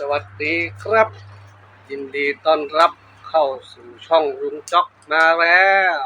สวัสดีครับ ยินดีต้อนรับเข้าสู่ช่องลุงจ๊อกมาแล้ว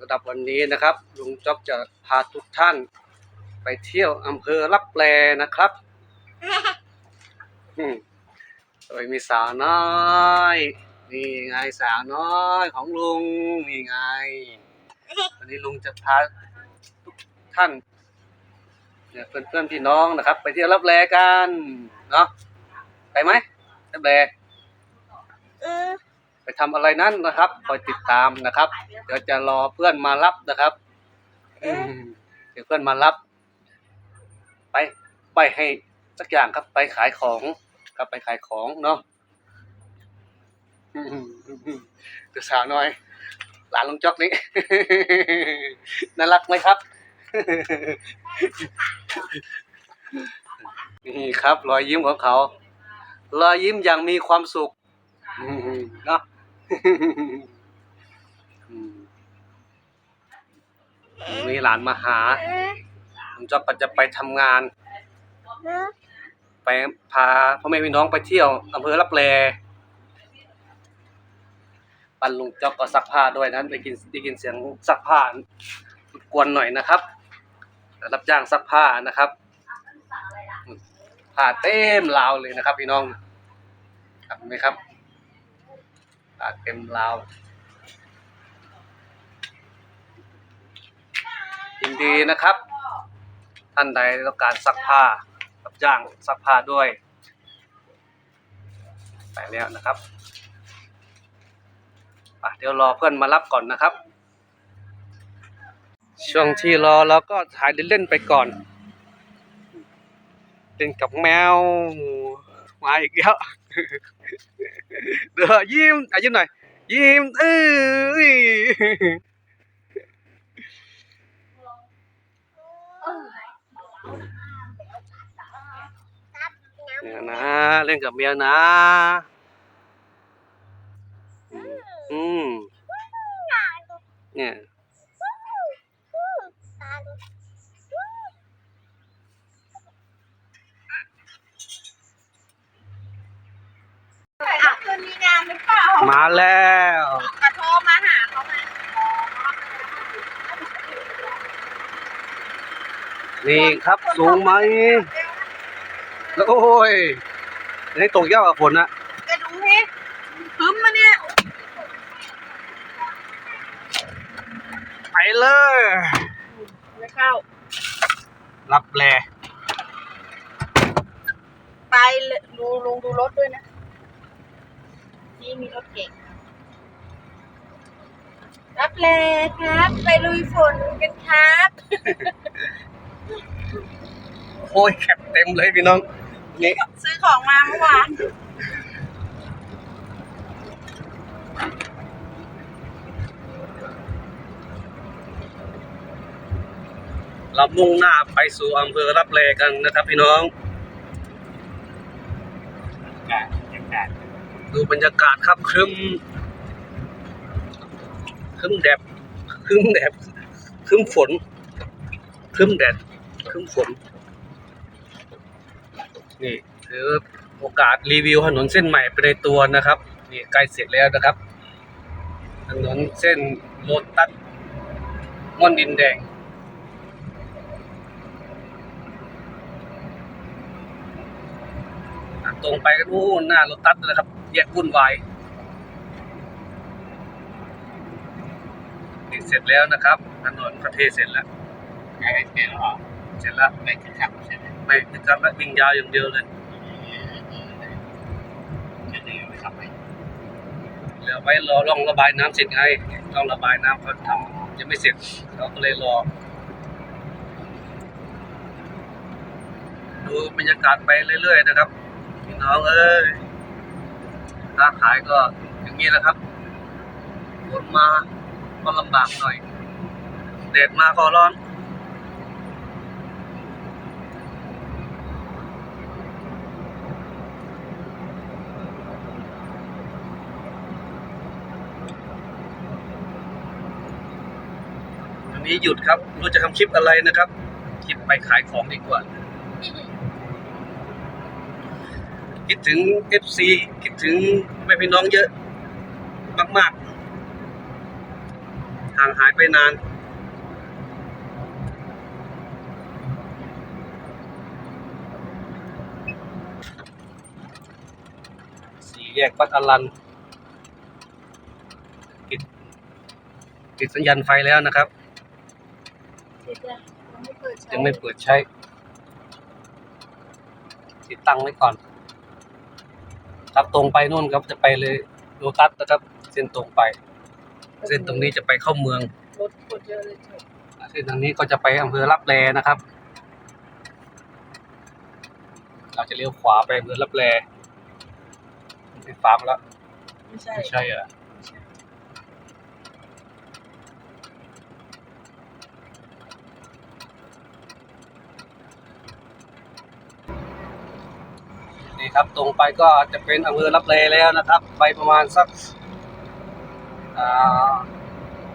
ระดับวันนี้นะครับ ลุงจ๊อกจะพาทุกท่าน ไปเที่ยวอำเภอลับแลนะครับอืมโดยมีสาวน้อยนี่ไงสาวน้อยของลุงนี่ไง วันนี้ลุงจะพาทุกท่าน เนี่ยเพื่อนเพื่อนๆพี่น้องนะครับ ไปเที่ยวรับแลกันเนาะไปไหมรับแลไปทำอะไรนั้นนะครับคอยติดตามนะครับ เดี๋ยวจะรอเพื่อนมารับนะครับอืมเดี๋ยวเพื่อนมารับ ไปไปให้สักอย่างครับไปขายของครับไปขายของเนาะอืมเดี๋ยวสาวน้อย หลานลุงจอกนี่น่ารักไหมครับ นี่ครับรอยยิ้มของเขา รอยยิ้มอย่างมีความสุขเนาะมีหลานมาหาผมจะก็จะไปทำงาน ไปพาพ่อแม่พี่น้องไปเที่ยวอำเภอรับแลปันลุงจอกก็ซักผ้าด้วยนะได้กินได้กินเสียงซักผ้ากวนหน่อยนะครับ รับจ้างซักผ้านะครับผ้าเต็มราวเลยนะครับ พี่น้องครับเห็นไหมครับผ้าเต็มราวยินดีนะครับ ท่านใดต้องการซักผ้ารับจ้างซักผ้าด้วยไปแล้วนะครับอะเดี๋ยวรอเพื่อนมารับก่อนนะครับ ช่วงที่รอเราก็ถ่ายเล่นๆไปก่อน เล่นกับแมวมาอีกแล้วเดี๋ยวยิ้มอะยิ้มหน่อย ยิ้มเอ้ยเนี่ยนะเล่นกับเมียนะ อืมเนี่ย อะคืนมีงานหรือเปล่ามาแล้วกระโทรมาหาเขาไหมนี่ครับสูงไหมแล้วโอ้ยอันนี้ตกยากกว่าฝนนะแกดูนี่พึ่มมาเนี่ย ไปเลยไม่เข้า รับแลไปเลยดูลุงดูรถด้วยนะ นี่มีรถเก่ง รับเลยครับ ไปลุยฝนกันครับ โอ้ยแคบเต็มเลยพี่น้องนี่ซื้อของมาเมื่อวานเรามุ่งหน้าไปสู่อำเภอรับแลกันนะครับพี่น้อง ดูบรรยากาศครับครึมครึมแดดครึมแดดครึมฝนครึมแดดครึมฝนนี่ถือโอกาสรีวิวถนนเส้นใหม่ไปในตัวนะครับนี่ใกล้เสร็จแล้วนะครับ ถนนเส้นโลตัสม่อนดินแดงตรงไปก็นู่นหน้ารถตัดเลยครับ แยกวุ่นวายนี่เสร็จแล้วนะครับถนนก็เทเสร็จแล้วใช่เสร็จแล้วเหรอเสร็จแล้วไม่ขึ้นขับใช่ไหมไม่ติดกับแล้ววิ่งยาวอย่างเดียวเลยจะเหนื่อยไปทำไมเหลือไว้รอร่องระบายน้ำเสร็จไงร่องระบายน้ำเขาทำยังไม่เสร็จเราก็เลยรอดูบรรยากาศไปเรื่อยๆนะครับพี่น้องเอ้ย ค้าขายก็อย่างนี้แหละครับคนมาก็ลำบากหน่อยแดดมาก็ร้อนวันนี้หยุดครับรู้จะทำคลิปอะไรนะครับ คลิปไปขายของดีกว่า คิดถึงเอฟซีคิดถึงแม่พี่น้องเยอะมากๆห่างหายไปนาน สี่แยกวัดอรันติดติดสัญญาณไฟแล้วนะครับเดี๋ยวจะยังไม่เปิดใช้ยังไม่เปิดใช้ติดตั้งไว้ก่อน ครับตรงไปนู่นครับจะไปเลยโลตัสนะครับ เส้นตรงไป เส้นตรงนี้จะไปเข้าเมืองรถกดเยอะเลยเถอะเส้นทางนี้ก็จะไปอำเภอลับแลนะครับ เราจะเลี้ยวขวาไปอำเภอลับแลไม่ฟาร์มแล้ว ไม่ใช่ไม่ใช่เหรอ ครับ ตรงไปก็จะเป็นอำเภอลับแลแล้วนะครับ ไปประมาณสัก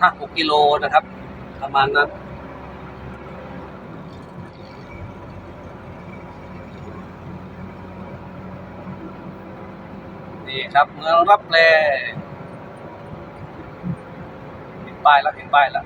ห้าหกกิโลนะครับ ประมาณนั้นนี่ครับเมืองรับแลเห็นป้ายแล้วเห็นป้ายแล้ว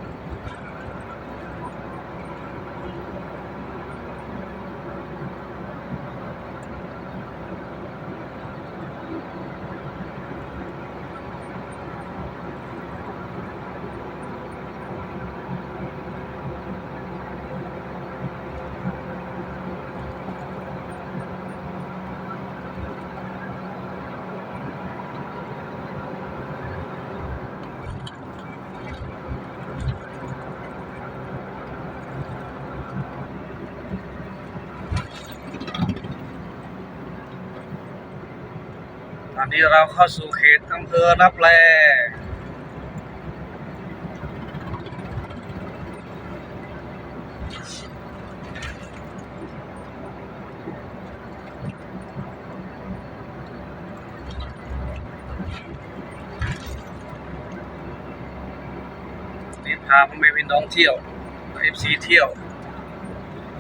ตอนนี้เราเข้าสู่เขตอำเภอรับแลนี่พาพ่อแม่พี่น้องเที่ยวเอฟซีเที่ยว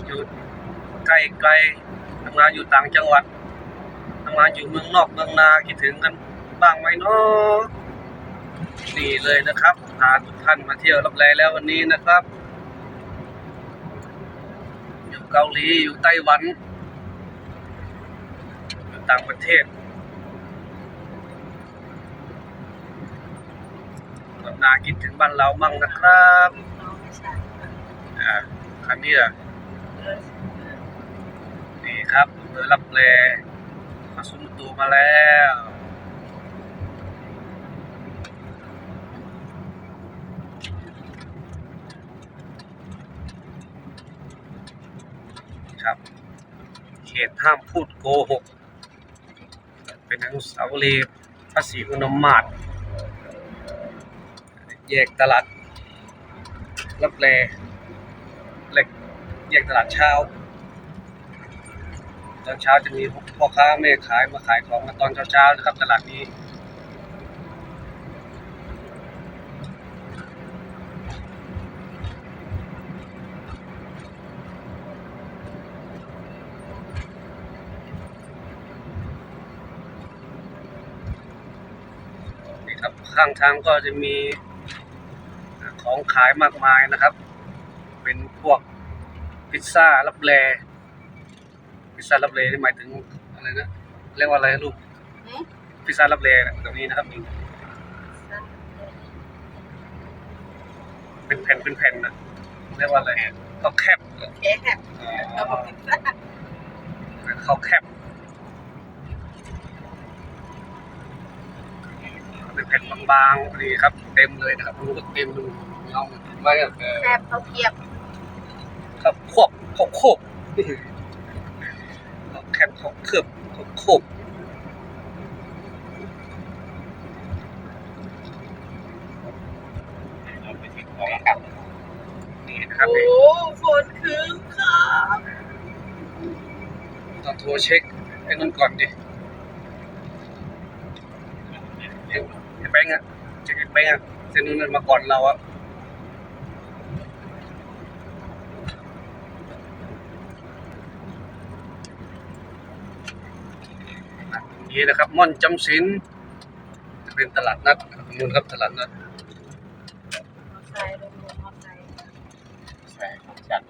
อยู่ใกล้ไกลทำงานอยู่ต่างจังหวัดาอยู่เมืองนอกเมืองนาคิดถึงกันบ้างไหมเนาะนี่เลยนะครับพาทุกท่านมาเที่ยวรับแลแล้ววันนี้นะครับ อยู่เกาหลีอยู่ไต้หวันอยู่ต่างประเทศรับนาคิดถึงบ้านเรามั่งนะครับอ่าคันนี้อะนี่ครับเรือรับแล มาซุ้มประตูมาแล้วครับ เขตห้ามพูดโกหก เป็นอนุสาวรีย์พระศรีอุณมาตแยกตลาดรับแลเหล็กแยกตลาดเช้า ตอนเช้าจะมีพ่อค้าแม่ขายมาขายของกันตอนเช้าๆนะครับ ตลาดนี้นี่ครับข้างทางก็จะมีของขายมากมายนะครับ เป็นพวกพิซซ่ารับแล ซซ่ารับแลนี่หมายถึงอะไรนะเรียกว่าอะไรนะลูกหืมพิซซ่ารับแลนะตรงนี้นะครับนี่เป็นแผ่นเป็นแผ่นนะเรียกว่าอะไรข้าวแคบเหรอแค่แบบเราบอกพิซซ่าข้าวแคบเป็นแผ่นบางๆนี่ครับ เต็มเลยนะครับรู้ก็เต็มดูเอาไว้กับเอ่อแคบเขาเทียบครับควบควบควบ แคบควบเคลือบควบควบเราไปถึงของแล้วกลับนี่นะครับ โอ้นี่ฝนคืนครับต้องโทรเช็คไอ้นั่นก่อนดิไอ้แบงค์อะเช็คไอ้แบงค์อะเส้นนู้นมันมาก่อนเราอะ นี่นะครับ ม่อนจำศีลจะเป็นตลาดนัดนู่นครับตลาดนัดมอไซค์ลงลงมอไซค์ใช่จัด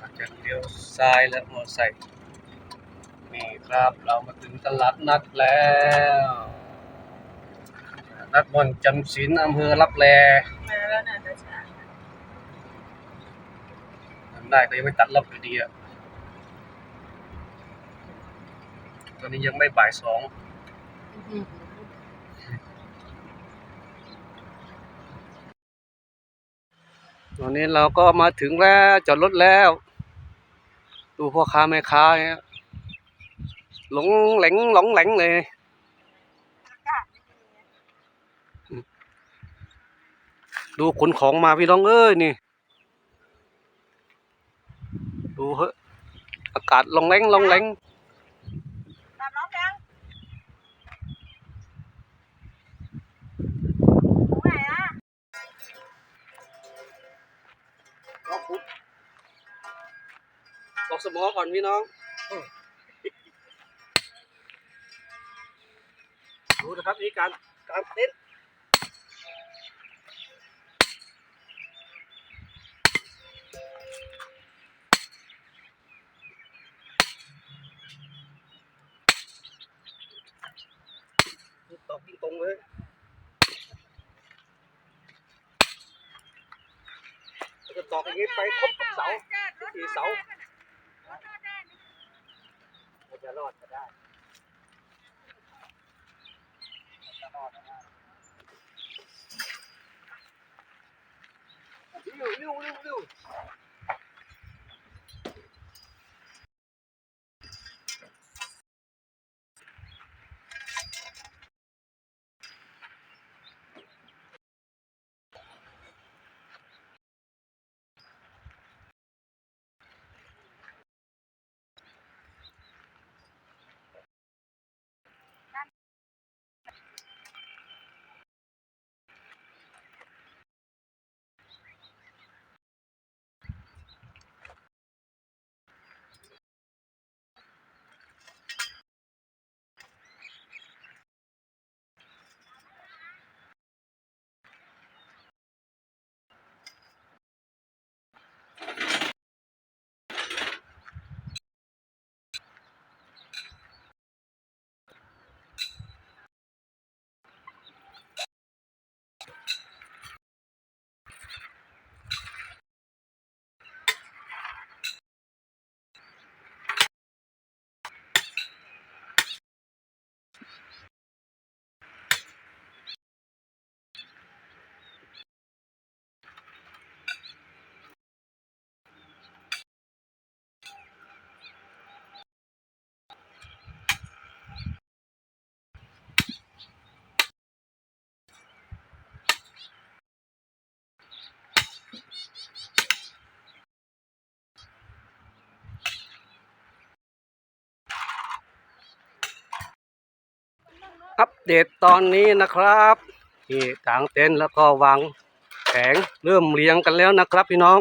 อาจจะเลี้ยวซ้ายและมอไซค์นี่ครับเรามาถึงตลาดนัดแล้วตลาดนัดม่อนจำศีลอำเภอรับแลมาแล้วนะตาชาทำได้ก็ยังไม่ตัดรอบอยู่ดีอะ ตอนนี้ยังไม่บ่ายสองตอนนี้เราก็มาถึงแล้วจอดรถแล้ว ดูพ่อค้าแม่ค้าเนี่ยหลงแหลงหลงแหลงเลยดูขนของมาพี่น้องเอ้ยนี่ ดูเหออากาศลงแรงลงแรง ก่อนพี่น้องดูนะครับนี่การการเต้นตอกยิงตรงเลยจะตอกอย่างนี้ไปครบทุกเสาสี่เสา มันจะรอดก็ได้เร็วเร็วเร็ว เร็ดตตอนนี้นะครับนี่กางเต็นท์แล้วก็วางแผงเริ่มเลี้ยงกันแล้วนะครับพี่น้อง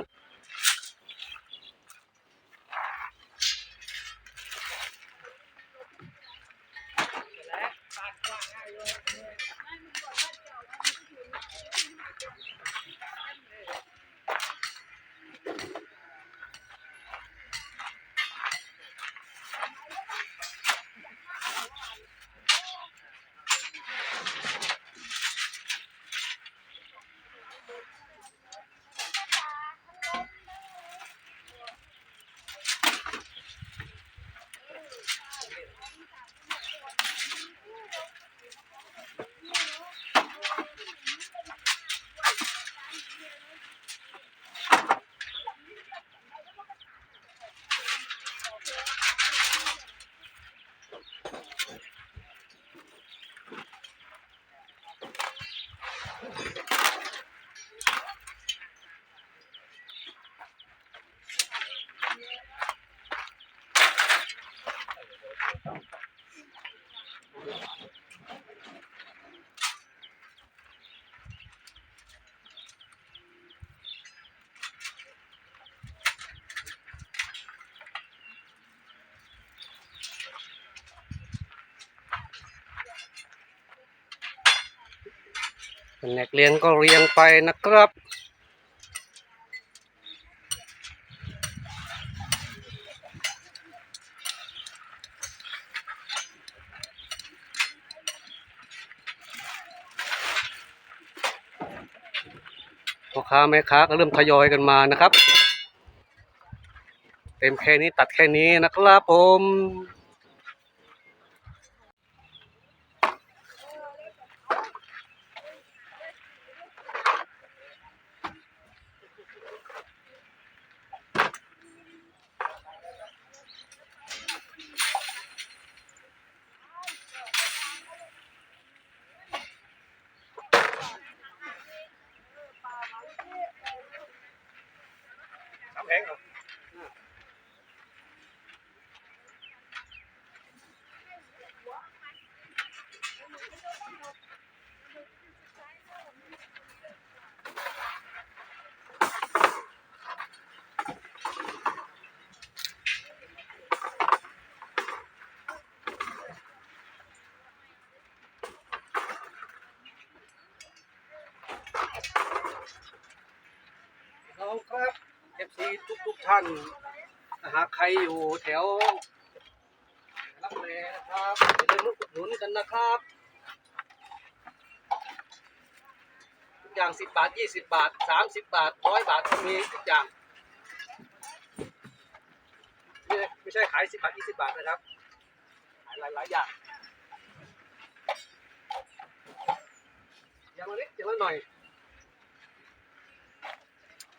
แผนกเรียงก็เรียงไปนะครับ พ่อค้าแม่ค้าก็เริ่มทยอยกันมานะครับ เต็มแค่นี้ตัดแค่นี้นะครับผม องครับเอฟซีทุกทุกๆท่านหากใครอยู่แถวรับแลนะครับอย่าลืมอุดหนุนกันนะครับ ทุกอย่างสิบบาทยี่สิบบาทสามสิบบาทร้อยบาทก็มีทุกอย่างไม่ใช่ไม่ใช่ขายสิบบาทยี่สิบบาทนะครับขายหลายหลายอย่างอย่างละนิดอย่างละหน่อย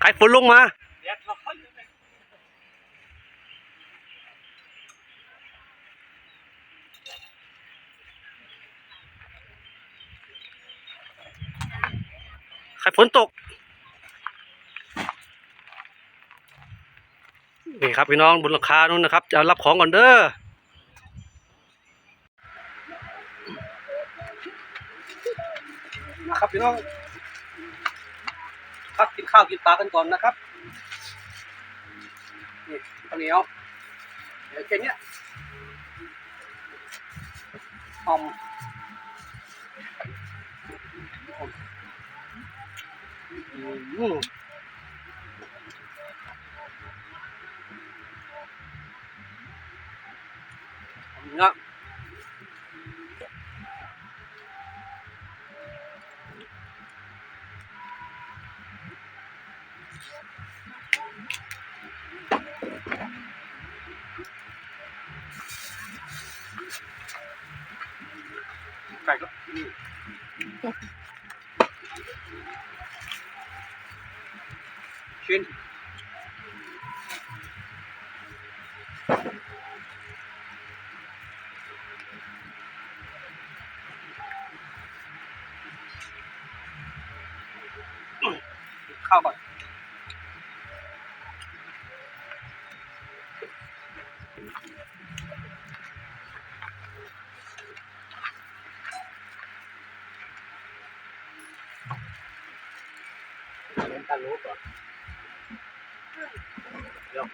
ใครฝนลงมาใครฝนตก นี่ครับพี่น้องบนหลังคานู้นนะครับ จะรับของก่อนเด้อนะครับพี่น้อง พักกินข้าวกินปลากันก่อนนะครับนี่ข้าวเหนียวเดี๋ยวแค่นี้หอมอืม ข้าวก่อน เล่นกันรู้ก่อนเดี๋ยว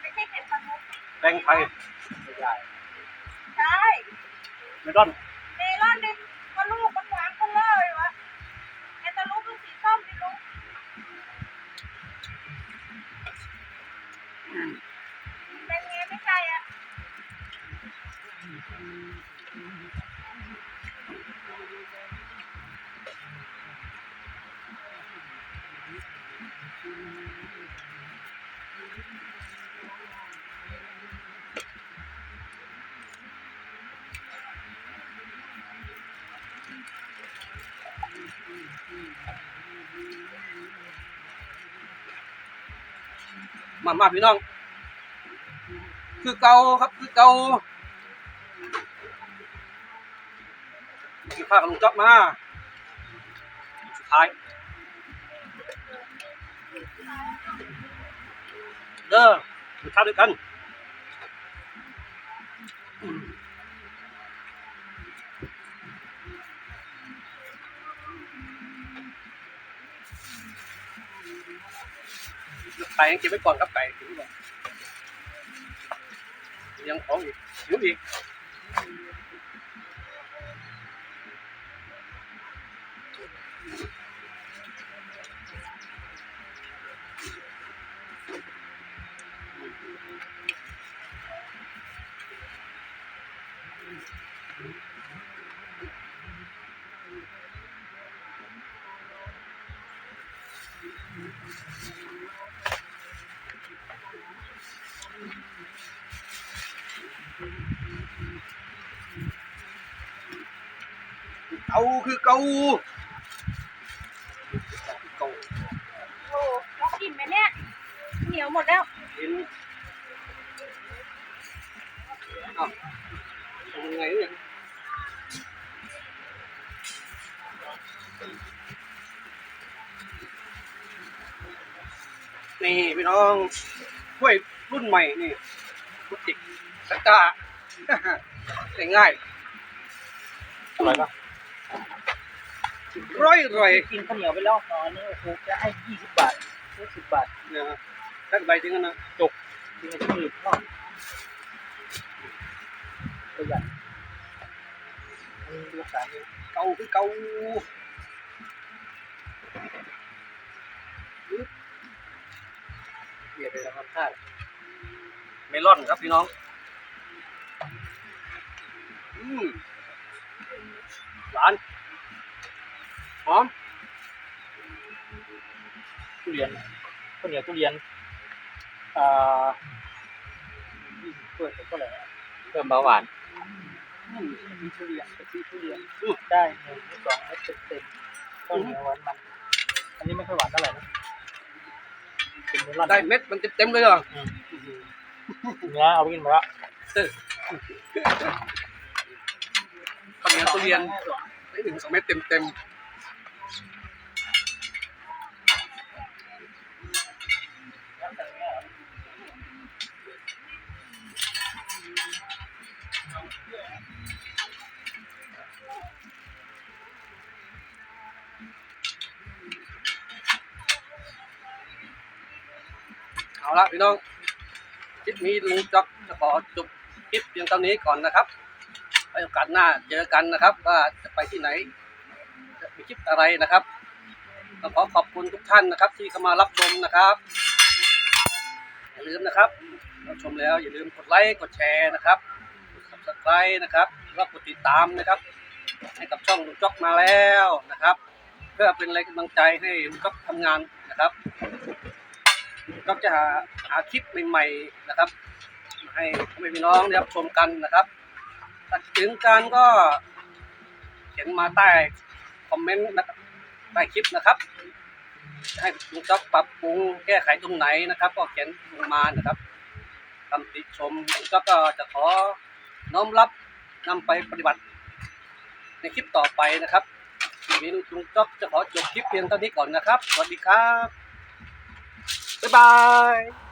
ไม่ใช่เห็ดละมุก แตงไทยไม่ได้ ใช่ ไม่ต้น เมลอนดิก็ลูกมันหวานก็เลยวะ มามาพี่น้อง คือเก่าครับ คือเก่าคือพากันลงจ็อบมา สุดท้าย เด้อกินข้าวด้วยกันอืมไก่ยังเก็บไว้ก่อนครับไก่เก็บไว้ก่อนยังของอีกหิวอีก เก่าคือ เก่าเก่าโอ้น้องกินไหมเนี่ยเหนียวหมดแล้วเห็นเอ้าทำยังไงเนี่ยนี่พี่น้องถ้วยรุ่นใหม่นี่พุติกสกาได้ง่ายอร่อยปะ ร้อยร้อยกินข้าวเหนียวไปแล้วตอนนี้โอ้โหจะให้ยี่สิบบาทหรือสิบบาทนะฮะตั้งใบถึงกันนะกินที่อื่นก็ประหยัดอันนี้ดูสารนี้เก่าคือเก่าเบียดไปแล้วครับท่านเมลอนครับพี่น้อง อืมหวาน หอมทุเรียนข้าวเหนียวทุเรียนอ่ายี่สิบเปิดเท่าไหร่อะเพิ่มเบาหวานอืมมีทุเรียนไปซื้อทุเรียนได้หนึ่งหรือสองเม็ดเต็มๆข้าวเหนียวหวานมัน อันนี้ไม่ค่อยหวานเท่าไหร่นะเป็นเมลอนได้เม็ดมันเต็มๆเลยเหรออืมเนื้อเอาไปกินหมดแล้วข้าวเหนียวทุเรียนได้หนึ่งสองเม็ดเต็มๆ เอาละพี่น้องคลิปนี้ลุงจ๊อกจะขอจบคลิปเพียงเท่านี้ก่อนนะครับไว้โอกาสหน้าเจอกันนะครับ ว่าจะไปที่ไหนจะมีคลิปอะไรนะครับต้องขอขอบคุณทุกท่านนะครับ ที่เข้ามารับชมนะครับอย่าลืมนะครับรับชมแล้วอย่าลืมกดไลค์กดแชร์นะครับกด subscribe นะครับแล้วกดติดตามนะครับ ให้กับช่องลุงจ๊อกมาแล้วนะครับ เพื่อเป็นแรงกำลังใจให้ลุงจ๊อกทำงานนะครับ ก็จะหาหาคลิปใหม่ๆนะครับ ให้พ่อแม่พี่น้องได้รับชมกันนะครับถ้าถึงกันก็เขียนมาใต้คอมเมนต์ใต้คลิปนะครับให้ลุงจ๊อบปรับปรุงแก้ไขตรงไหนนะครับ ก็เขียนลงมานะครับคำติชมลุงจ๊อบก็จะขอน้อมรับนำไปปฏิบัติ ในคลิปต่อไปนะครับทีนี้ลุงจ๊อบจะขอจบคลิปเพียงเท่านี้ก่อนนะครับ สวัสดีครับ บ๊ายบาย